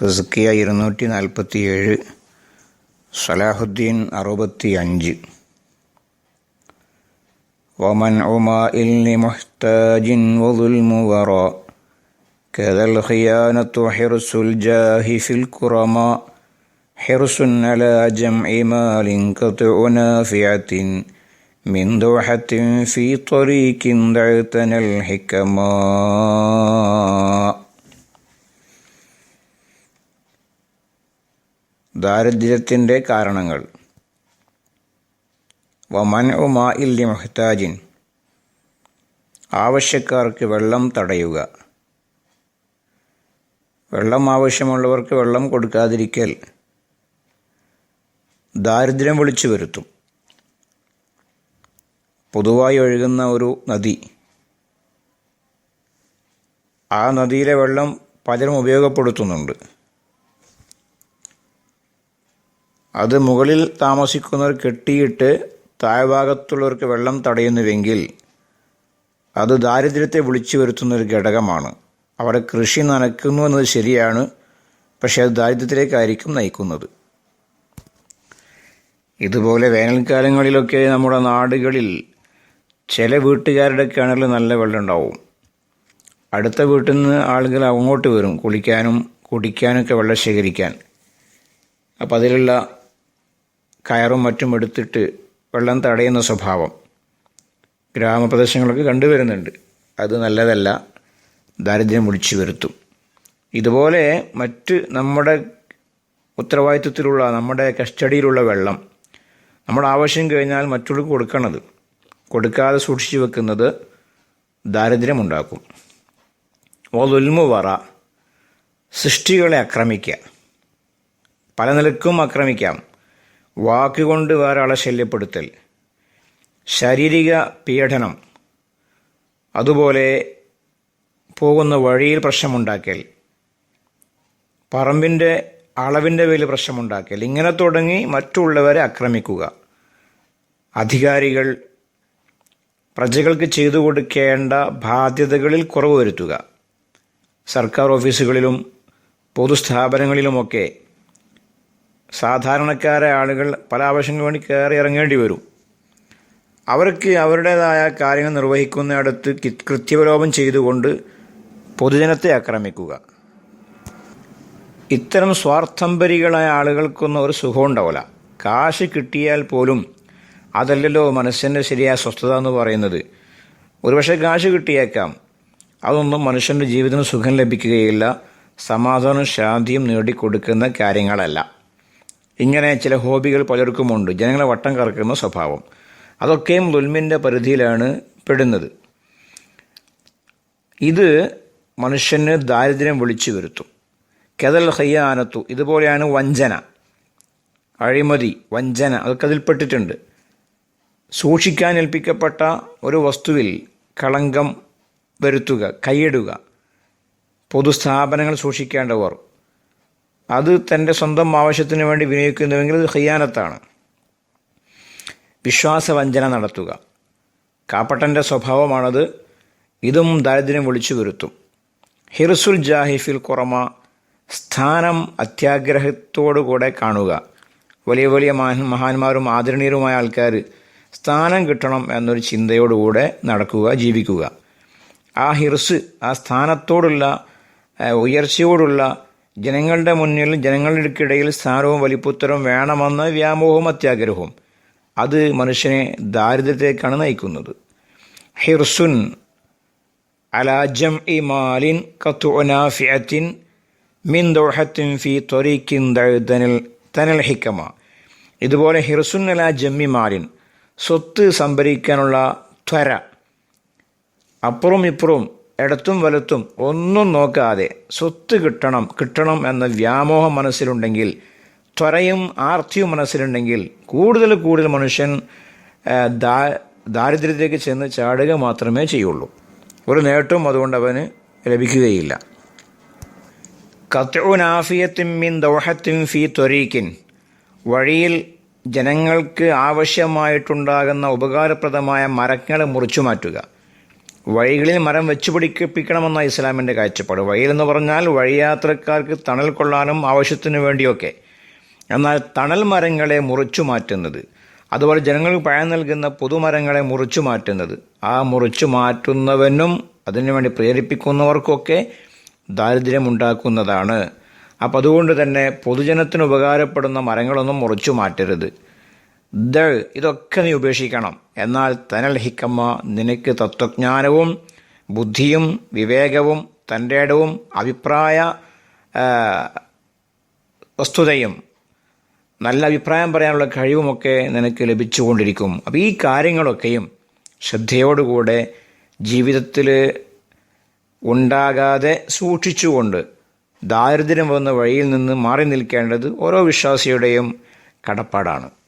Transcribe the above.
തസ്കിയ ഇരുന്നൂറ്റി നാൽപ്പത്തിയേഴ് സലാഹുദ്ദീൻ അറുപത്തി അഞ്ച് ومنع ماء لمحتاج وظلم وراء كذا الخيانة حرص الجاه في الكرماء حرص على جمع مال قطع نافعة من دوحة في طريق دعتنا الحكماء ദാരിദ്ര്യത്തിന്റെ കാരണങ്ങൾ. വമൻ ഉമാ ഇല്ലി മുഹ്താജിൻ. ആവശ്യക്കാർക്ക് വെള്ളം തടയുക. വെള്ളം ആവശ്യമുള്ളവർക്ക് വെള്ളം കൊടുക്കാതിരിക്കൽ. ദാരിദ്ര്യം വിളിച്ചു വരുത്തും. പൊതുവായി ഒഴുകുന്ന ഒരു നദി. ആ നദിയിലെ വെള്ളം പലരും ഉപയോഗപ്പെടുത്തുന്നുണ്ട്. അത് മുകളിൽ താമസിക്കുന്നവർ കെട്ടിയിട്ട് താഴ്ഭാഗത്തുള്ളവർക്ക് വെള്ളം തടയുന്നുവെങ്കിൽ അത് ദാരിദ്ര്യത്തെ വിളിച്ചു വരുത്തുന്ന ഒരു ഘടകമാണ്. അവിടെ കൃഷി നനയ്ക്കുന്നു എന്നത് ശരിയാണ് പക്ഷേ അത് ദാരിദ്ര്യത്തിലേക്കായിരിക്കും നയിക്കുന്നത്. ഇതുപോലെ വേനൽക്കാലങ്ങളിലൊക്കെ നമ്മുടെ നാടുകളിൽ ചില വീട്ടുകാരുടെ കിണറിൽ നല്ല വെള്ളം ഉണ്ടാവും അടുത്ത വീട്ടിൽ നിന്ന് ആളുകൾ അങ്ങോട്ട് വരും കുളിക്കാനും കുടിക്കാനൊക്കെ വെള്ളം ശേഖരിക്കാൻ. അപ്പം അതിലുള്ള കയറും മറ്റും എടുത്തിട്ട് വെള്ളം തടയുന്ന സ്വഭാവം. ഗ്രാമപ്രദേശങ്ങളൊക്കെ കണ്ടുവരുന്നുണ്ട്. അത് നല്ലതല്ല. ദാരിദ്ര്യം വിളിച്ചു വരുത്തും. ഇതുപോലെ മറ്റ് നമ്മുടെ ഉത്തരവാദിത്വത്തിലുള്ള നമ്മുടെ കസ്റ്റഡിയിലുള്ള വെള്ളം നമ്മുടെ ആവശ്യം കഴിഞ്ഞാൽ മറ്റുള്ളവർക്ക് കൊടുക്കണത്. കൊടുക്കാതെ സൂക്ഷിച്ചു വെക്കുന്നത് ദാരിദ്ര്യമുണ്ടാക്കും. ഓതൊൽമു വറ സൃഷ്ടികളെ ആക്രമിക്കുക. പല നിലക്കും ആക്രമിക്കാം. വാക്കുകൊണ്ട് വേറെ ശല്യപ്പെടുത്തൽ ശാരീരിക പീഡനം അതുപോലെ പോകുന്ന വഴിയിൽ പ്രശ്നമുണ്ടാക്കൽ പറമ്പിന്റെ അളവിന്റെ പേരിൽ പ്രശ്നമുണ്ടാക്കൽ ഇങ്ങനെ തുടങ്ങി മറ്റുള്ളവരെ ആക്രമിക്കുക. അധികാരികൾ പ്രജകൾക്ക് ചെയ്തു കൊടുക്കേണ്ട ബാധ്യതകളിൽ കുറവ് വരുത്തുക. സർക്കാർ ഓഫീസുകളിലും പൊതുസ്ഥാപനങ്ങളിലുമൊക്കെ സാധാരണക്കാരെ ആളുകൾ പല ആവശ്യങ്ങൾക്ക് വേണ്ടി കയറി ഇറങ്ങേണ്ടി വരും. അവർക്ക് അവരുടേതായ കാര്യങ്ങൾ നിർവഹിക്കുന്നിടത്ത് കൃത്യവലോപം ചെയ്തുകൊണ്ട് പൊതുജനത്തെ ആക്രമിക്കുക. ഇത്തരം സ്വാർത്ഥംബരികളായ ആളുകൾക്കൊന്നും ഒരു സുഖം ഉണ്ടാവില്ല കാശ് കിട്ടിയാൽ പോലും അതല്ലല്ലോ മനസ്സിന്റെ ശരിയായ സ്വസ്ഥത എന്ന് പറയുന്നത്. ഒരുപക്ഷെ കാശ് കിട്ടിയേക്കാം. അതൊന്നും മനുഷ്യന്റെ ജീവിതത്തിന് സുഖം ലഭിക്കുകയില്ല. സമാധാനവും ശാന്തിയും നേടിക്കൊടുക്കുന്ന കാര്യങ്ങളല്ല. ഇങ്ങനെ ചില ഹോബികൾ പലർക്കുമുണ്ട്. ജനങ്ങളെ വട്ടം കറക്കുന്ന സ്വഭാവം. അതൊക്കെയും ദുൽമിന്റെ പരിധിയിലാണ് പെടുന്നത്. ഇത് മനുഷ്യന് ദാരിദ്ര്യം വിളിച്ചു വരുത്തും. കെതൽ ഹയ്യാനത്തു ഇതുപോലെയാണ് വഞ്ചന. അഴിമതി വഞ്ചന അതൊക്കെ അതിൽപ്പെട്ടിട്ടുണ്ട് സൂക്ഷിക്കാൻ ഏൽപ്പിക്കപ്പെട്ട ഒരു വസ്തുവിൽ കളങ്കം വരുത്തുക കൈയിടുക. പൊതുസ്ഥാപനങ്ങൾ സൂക്ഷിക്കേണ്ടവർ അത് തന്റെ സ്വന്തം ആവശ്യത്തിന് വേണ്ടി വിനിയോഗിക്കുന്നുവെങ്കിൽ അത് ഹയ്യാനത്താണ് വിശ്വാസവഞ്ചന നടത്തുക. കാപ്പട്ടന്റെ സ്വഭാവമാണത് ഇതും ദാരിദ്ര്യം വിളിച്ചു വരുത്തും. ഹിർസുൽ ജാഹിഫിൽ കുറമ സ്ഥാനം അത്യാഗ്രഹത്തോടുകൂടെ കാണുക. വലിയ വലിയ മഹാന്മാരും ആദരണീയരുമായ ആൾക്കാർ സ്ഥാനം കിട്ടണം എന്നൊരു ചിന്തയോടുകൂടെ നടക്കുക ജീവിക്കുക. ആ ഹിർസ് ആ സ്ഥാനത്തോടുള്ള ഉയർച്ചയോടുള്ള ജനങ്ങളുടെ മുന്നിൽ ജനങ്ങൾക്കിടയിൽ സ്ഥാനവും വലിപ്പുത്തരവും വേണമെന്ന് വ്യാമോഹവും അത്യാഗ്രഹവും. അത് മനുഷ്യനെ ദാരിദ്ര്യത്തേക്കാണ് നയിക്കുന്നത്. ഹിർസുൻ അലാജം ഇ മാലിൻ കത്തുനാഫിയത്തിൻ മിൻ ദോഹത്തിൻ ഫി ത്വരീക്കിൻ തനൽ തനൽ ഹിക്കമ. ഇതുപോലെ ഹിർസുൻ അല ജമ്മി മാലിൻ സ്വത്ത് സംഭരിക്കാനുള്ള ത്വര. അപ്പുറം ഇപ്പുറവും ഇടത്തും വലത്തും ഒന്നും നോക്കാതെ സ്വത്ത് കിട്ടണം കിട്ടണം എന്ന വ്യാമോഹം മനസ്സിലുണ്ടെങ്കിൽ ത്വരയും ആർത്തിയും മനസ്സിലുണ്ടെങ്കിൽ കൂടുതൽ കൂടുതൽ മനുഷ്യൻ ദാ ദാരിദ്ര്യത്തിലേക്ക് ചെന്ന് ചാടുക മാത്രമേ ചെയ്യുള്ളൂ. ഒരു നേട്ടവും അതുകൊണ്ട് അവന് ലഭിക്കുകയില്ല. കത്തുനാഫിയത്തിൻ ദൗഹത്തിൻ ഫി ത്വരീക്കിൻ വഴിയിൽ ജനങ്ങൾക്ക് ആവശ്യമായിട്ടുണ്ടാകുന്ന ഉപകാരപ്രദമായ മരങ്ങളെ മുറിച്ചു മാറ്റുക. വഴികളിൽ മരം വെച്ച് പിടിപ്പിക്കണമെന്ന ഇസ്ലാമിന്റെ കാഴ്ചപ്പാട്. വഴിയിലെന്ന് പറഞ്ഞാൽ വഴിയാത്രക്കാർക്ക് തണൽ കൊള്ളാനും ആവശ്യത്തിനു വേണ്ടിയൊക്കെ. എന്നാൽ തണൽ മരങ്ങളെ മുറിച്ചു മാറ്റുന്നത് അതുപോലെ ജനങ്ങൾക്ക് പഴം നൽകുന്ന പുതുമരങ്ങളെ മുറിച്ചു മാറ്റുന്നത് ആ മുറിച്ചു മാറ്റുന്നവനും അതിനുവേണ്ടി പ്രേരിപ്പിക്കുന്നവർക്കൊക്കെ ദാരിദ്ര്യമുണ്ടാക്കുന്നതാണ് അപ്പം അതുകൊണ്ട് തന്നെ പൊതുജനത്തിന് ഉപകാരപ്പെടുന്ന മരങ്ങളൊന്നും മുറിച്ചു മാറ്റരുത്. ദ ഇതൊക്കെ നീ ഉപേക്ഷിക്കണം. എന്നാൽ തനൽ ഹിക്കമ്മ നിനക്ക് തത്വജ്ഞാനവും ബുദ്ധിയും വിവേകവും തന്റെ ഇടവും അഭിപ്രായ വസ്തുതയും നല്ല അഭിപ്രായം പറയാനുള്ള കഴിവുമൊക്കെ നിനക്ക് ലഭിച്ചുകൊണ്ടിരിക്കും. അപ്പോൾ ഈ കാര്യങ്ങളൊക്കെയും ശ്രദ്ധയോടുകൂടെ ജീവിതത്തിൽ ഉണ്ടാകാതെ സൂക്ഷിച്ചുകൊണ്ട് ദാരിദ്ര്യം വന്ന വഴിയിൽ നിന്ന് മാറി നിൽക്കേണ്ടത് ഓരോ വിശ്വാസിയുടെയും കടപ്പാടാണ്.